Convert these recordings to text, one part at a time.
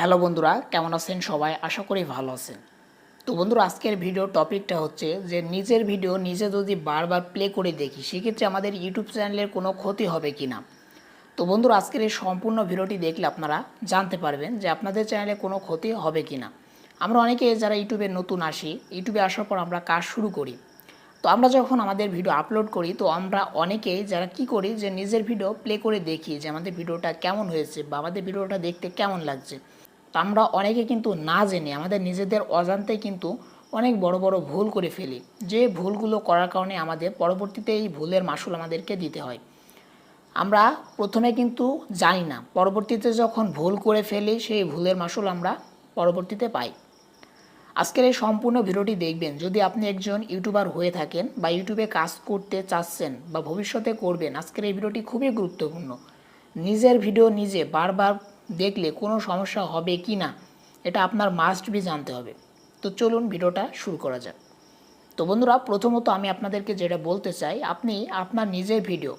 Hello বন্ধুরা, কেমন আছেন সবাই? আশা করি ভালো আছেন। তো বন্ধুরা, আজকের ভিডিও টপিকটা হচ্ছে যে নিজের ভিডিও নিজে যদি বারবার প্লে করে দেখি, সেক্ষেত্রে আমাদের ইউটিউব চ্যানেলের কোনো ক্ষতি হবে কি না তো বন্ধুরা, আজকের এই সম্পূর্ণ ভিডিওটি দেখলে আপনারা জানতে পারবেন যে আপনাদের চ্যানেলে কোনো ক্ষতি হবে কি না আমরা অনেকে যারা ইউটিউবে নতুন আসি ইউটিউবে আসার পর আমরা কাজ শুরু করি। তো আমরা যখন আমাদের ভিডিও আপলোড করি, তো আমরা অনেকেই যারা কি করি যে নিজের ভিডিও প্লে করে দেখি যে আমাদের ভিডিওটা কেমন হয়েছে বা আমাদের ভিডিওটা দেখতে কেমন লাগছে। তো আমরা অনেকে কিন্তু না জেনে, আমাদের নিজেদের অজান্তে কিন্তু অনেক বড় বড় ভুল করে ফেলি। যে ভুলগুলো করার কারণে আমাদের পরবর্তীতে এই ভুলের মাসুল আমাদেরকে দিতে হয়। আমরা প্রথমে কিন্তু জানি না, পরবর্তীতে যখন ভুল করে ফেলি, সেই ভুলের মাসুল আমরা পরবর্তীতে পাই। আজকের এই সম্পূর্ণ ভিডিওটি দেখবেন, যদি আপনি একজন ইউটিউবার হয়ে থাকেন বা ইউটিউবে কাজ করতে চাচ্ছেন বা ভবিষ্যতে করবেন, আজকের এই ভিডিওটি খুবই গুরুত্বপূর্ণ। নিজের ভিডিও নিজে বারবার দেখলে কোনো সমস্যা হবে কি না, এটা আপনার মাস্ট বি জানতে হবে। তো চলুন ভিডিওটা শুরু করা যাক। তো বন্ধুরা, প্রথমত আমি আপনাদেরকে যেটা বলতে চাই, আপনি আপনার নিজের ভিডিও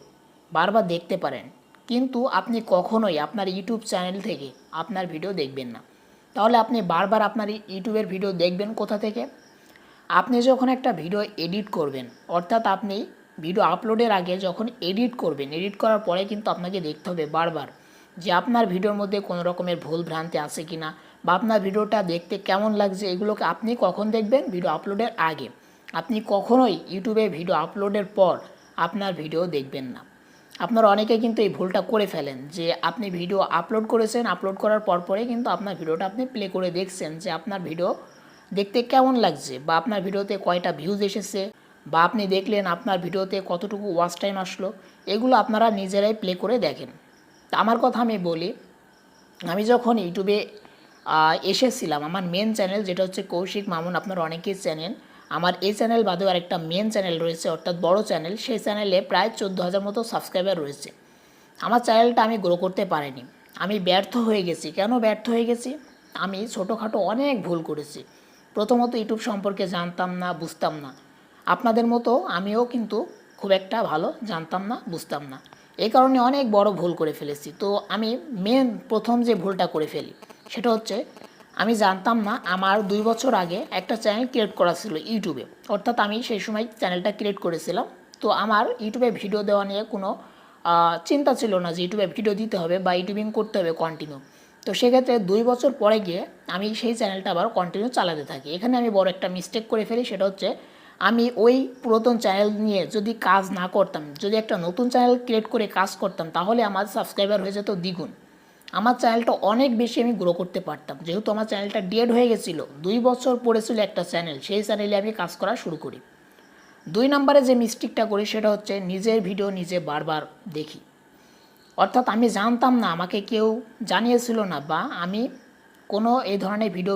বারবার দেখতে পারেন, কিন্তু আপনি কখনোই আপনার ইউটিউব চ্যানেল থেকে আপনার ভিডিও দেখবেন না। তাহলে আপনি বারবার আপনার ইউটিউবের ভিডিও দেখবেন কোথা থেকে? আপনি যখন একটা ভিডিও এডিট করবেন, অর্থাৎ আপনি ভিডিও আপলোডের আগে যখন এডিট করবেন এডিট করার পরে কিন্তু আপনাকে দেখতে হবে বারবার। যে আপনার ভিডিওর মধ্যে কোনো রকমের ভুল ভ্রান্তি আছে কি না বা আপনার ভিডিওটা দেখতে কেমন লাগছে, এগুলোকে আপনি কখন দেখবেন? ভিডিও আপলোডের আগে। আপনি কখনোই ইউটিউবে ভিডিও আপলোডের পর আপনার ভিডিও দেখবেন না। আপনারা অনেকে কিন্তু এই ভুলটা করে ফেলেন যে আপনি ভিডিও আপলোড করেছেন, আপলোড করার পর পরে কিন্তু আপনার ভিডিওটা আপনি প্লে করে দেখছেন যে আপনার ভিডিও দেখতে কেমন লাগছে বা আপনার ভিডিওতে কয়টা ভিউজ এসেছে বা আপনি দেখলেন আপনার ভিডিওতে কতটুকু ওয়াচ টাইম আসলো, এগুলো আপনারা নিজেরাই প্লে করে দেখেন। তা আমার কথা আমি বলি, আমি যখন ইউটিউবে এসেছিলাম, আমার মেন চ্যানেল যেটা হচ্ছে কৌশিক মামুন, আপনার অনেকেই চ্যানেল আমার এই চ্যানেল বাদেও আরেকটা মেন চ্যানেল রয়েছে, অর্থাৎ বড় চ্যানেল সেই চ্যানেলে প্রায় চোদ্দ হাজার মতো সাবস্ক্রাইবার রয়েছে। আমার চ্যানেলটা আমি গ্রো করতে পারিনি। আমি ব্যর্থ হয়ে গেছি। কেন ব্যর্থ হয়ে গেছি? আমি ছোটোখাটো অনেক ভুল করেছি। প্রথমত ইউটিউব সম্পর্কে জানতাম না, বুঝতাম না। আপনাদের মতো আমিও কিন্তু খুব একটা ভালো জানতাম না, বুঝতাম না। এই কারণে অনেক বড় ভুল করে ফেলেছি। তো আমি মেন প্রথম যে ভুলটা করে ফেলি, সেটা হচ্ছে আমি জানতাম না আমার দুই বছর আগে একটা চ্যানেল ক্রিয়েট করা ছিল ইউটিউবে। অর্থাৎ আমি সেই সময় চ্যানেলটা ক্রিয়েট করেছিলাম। তো আমার ইউটিউবে ভিডিও দেওয়া নিয়ে কোনো চিন্তা ছিল না যে ইউটিউবে ভিডিও দিতে হবে বা ইউটিউবিং করতে হবে কন্টিনিউ তো সেক্ষেত্রে দুই বছর পরে গিয়ে আমি সেই চ্যানেলটা আবার কন্টিনিউ চালাতে থাকি। এখানে আমি বড় একটা মিস্টেক করে ফেলি, সেটা হচ্ছে আমি ওই পুরাতন চ্যানেল নিয়ে যদি কাজ না করতাম, যদি একটা নতুন চ্যানেল ক্রিয়েট করে কাজ করতাম, তাহলে আমার সাবস্ক্রাইবার হয়ে যেত দ্বিগুণ। আমার চ্যানেলটা অনেক বেশি আমি গ্রো করতে পারতাম। যেহেতু আমার চ্যানেলটা ডেড হয়ে গেছিল, দুই বছর পড়েছিল একটা চ্যানেল সেই চ্যানেলে আমি কাজ করা শুরু করি। দুই নম্বরে যে মিস্টেকটা করি, সেটা হচ্ছে নিজের ভিডিও নিজে বারবার দেখি। অর্থাৎ আমি জানতাম না, আমাকে কেউ জানিয়েছিল না, বা আমি কোনো এই ধরনের ভিডিও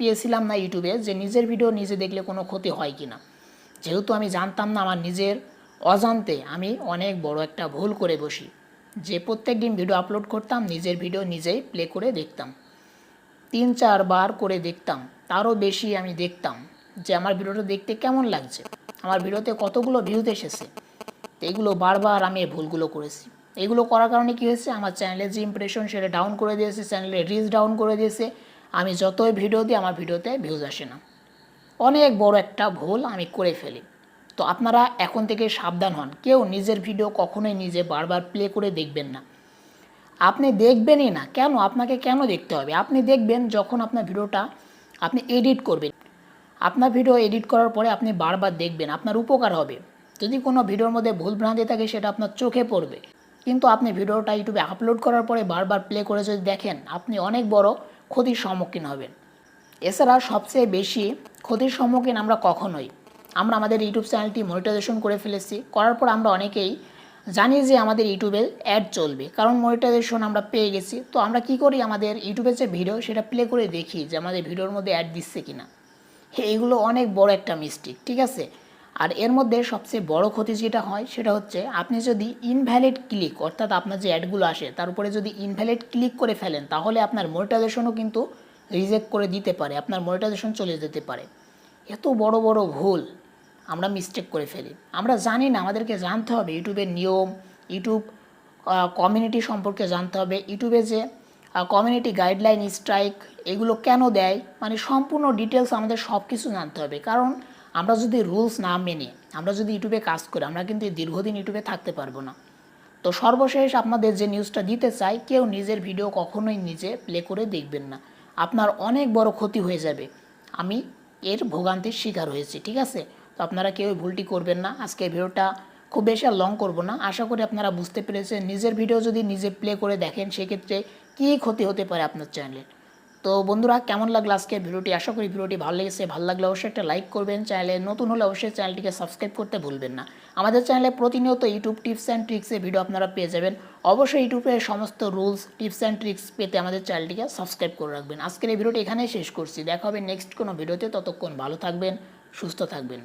পেয়েছিলাম না ইউটিউবে যে নিজের ভিডিও নিজে দেখলে কোনো ক্ষতি হয় কি না যেহেতু আমি জানতাম না আমার নিজের অজান্তে আমি অনেক বড় একটা ভুল করে বসি। যে প্রত্যেক দিন ভিডিও আপলোড করতাম, নিজের ভিডিও নিজেই প্লে করে দেখতাম। তিন চারবার করে দেখতাম, তারও বেশি আমি দেখতাম যে আমার ভিডিওটা দেখতে কেমন লাগছে। আমার ভিডিওতে কতগুলো ভিউজ এসেছে। তো এইগুলো বারবার আমি ভুলগুলো করেছি। এগুলো করার কারণে কী হয়েছে? আমার চ্যানেলের যে ইমপ্রেশন সেটা ডাউন করে দিয়েছে চ্যানেলের রিচ ডাউন করে দিয়েছে। আমি যতই ভিডিও দিই, আমার ভিডিওতে ভিউজ আসে না। অনেক বড় একটা ভুল আমি করে ফেলি। তো আপনারা এখন থেকে সাবধান হন। কেউ নিজের ভিডিও কখনোই নিজে বারবার প্লে করে দেখবেন না। আপনি দেখবেনই না। কেন? আপনাকে কেন দেখতে হবে? আপনি দেখবেন যখন আপনার ভিডিওটা আপনি এডিট করবেন। আপনার ভিডিও এডিট করার পরে আপনি বারবার দেখবেন। আপনার উপকার হবে। যদি কোনো ভিডিওর মধ্যে ভুল ভ্রান্তি থাকে, সেটা আপনার চোখে পড়বে। কিন্তু আপনি ভিডিওটা ইউটিউবে আপলোড করার পরে বারবার প্লে করে যদি দেখেন, আপনি অনেক বড় ক্ষতির সম্মুখীন হবেন। এছাড়া সবচেয়ে বেশি ক্ষতির সম্মুখীন আমরা কখনোই। আমরা আমাদের ইউটিউব চ্যানেলটি মনিটাইজেশন করে ফেলেছি। করার পর আমরা অনেকেই জানি যে আমাদের ইউটিউবে অ্যাড চলবে। কারণ মনিটাইজেশন আমরা পেয়ে গেছি। তো আমরা কি করি? আমাদের ইউটিউবের যে ভিডিও সেটা প্লে করে দেখি যে আমাদের ভিডিওর মধ্যে অ্যাড দিচ্ছে কিনা। হ্যাঁ এইগুলো অনেক বড় একটা মিস্টেক ঠিক আছে? আর এর মধ্যে সবচেয়ে বড় ক্ষতি যেটা হয়, সেটা হচ্ছে আপনি যদি ইনভ্যালিড ক্লিক অর্থাৎ আপনার যে অ্যাডগুলো আসে, তার উপরে যদি ইনভ্যালিড ক্লিক করে ফেলেন, তাহলে আপনার মনিটাইজেশনও কিন্তু রিজেক্ট করে দিতে পারে, আপনার মনিটাইজেশন চলে যেতে পারে। এত বড় বড় ভুল আমরা মিস্টেক করে ফেলি। আমরা জানি না, আমাদেরকে জানতে হবে। ইউটিউবের নিয়ম ইউটিউব কমিউনিটি সম্পর্কে জানতে হবে। ইউটিউবে যে কমিউনিটি গাইডলাইন স্ট্রাইক এগুলো কেন দেয়? মানে সম্পূর্ণ ডিটেলস আমাদের সব কিছু জানতে হবে। কারণ আমরা যদি রুলস না মেনে, আমরা যদি ইউটিউবে কাজ করি, আমরা কিন্তু দীর্ঘদিন ইউটিউবে থাকতে পারব না। তো সর্বশেষ আপনাদের যে নিউজটা দিতে চাই, কেউ নিজের ভিডিও কখনোই নিজে প্লে করে দেখবেন না। আপনার অনেক বড় ক্ষতি হয়ে যাবে। আমি এর ভোগান্তির শিকার হয়েছি, ঠিক আছে? তো আপনারা কেউ ভুলটি করবেন না। আজকে ভিডিওটা খুব বেশি আর লং করব না। আশা করি আপনারা বুঝতে পেরেছেন। নিজের ভিডিও যদি নিজে প্লে করে দেখেন, সেক্ষেত্রে কী ক্ষতি হতে পারে আপনার চ্যানেলের তো বন্ধুরা, কেমন লাগল আজকে ভিডিওটি? আশা করি ভিডিওটি ভালো লেগেছে। ভালো লাগলে অবশ্যই একটা লাইক করবেন। চ্যানেলে নতুন হলে অবশ্যই চ্যানেলটিকে সাবস্ক্রাইব করতে ভুলবেন না। আমাদের চ্যানেলে প্রতিনিয়ত ইউটিউব টিপস অ্যান্ড ট্রিক্সের ভিডিও আপনারা পেয়ে যাবেন। অবশ্যই ইউটিউবের সমস্ত রুলস, টিপস অ্যান্ড ট্রিক্স পেতে আমাদের চ্যানেলটিকে সাবস্ক্রাইব করে রাখবেন। আজকের এই ভিডিওটি এখানেই শেষ করছি। দেখা হবে নেক্সট কোনো ভিডিওতে। ততক্ষণ ভালো থাকবেন, সুস্থ থাকবেন।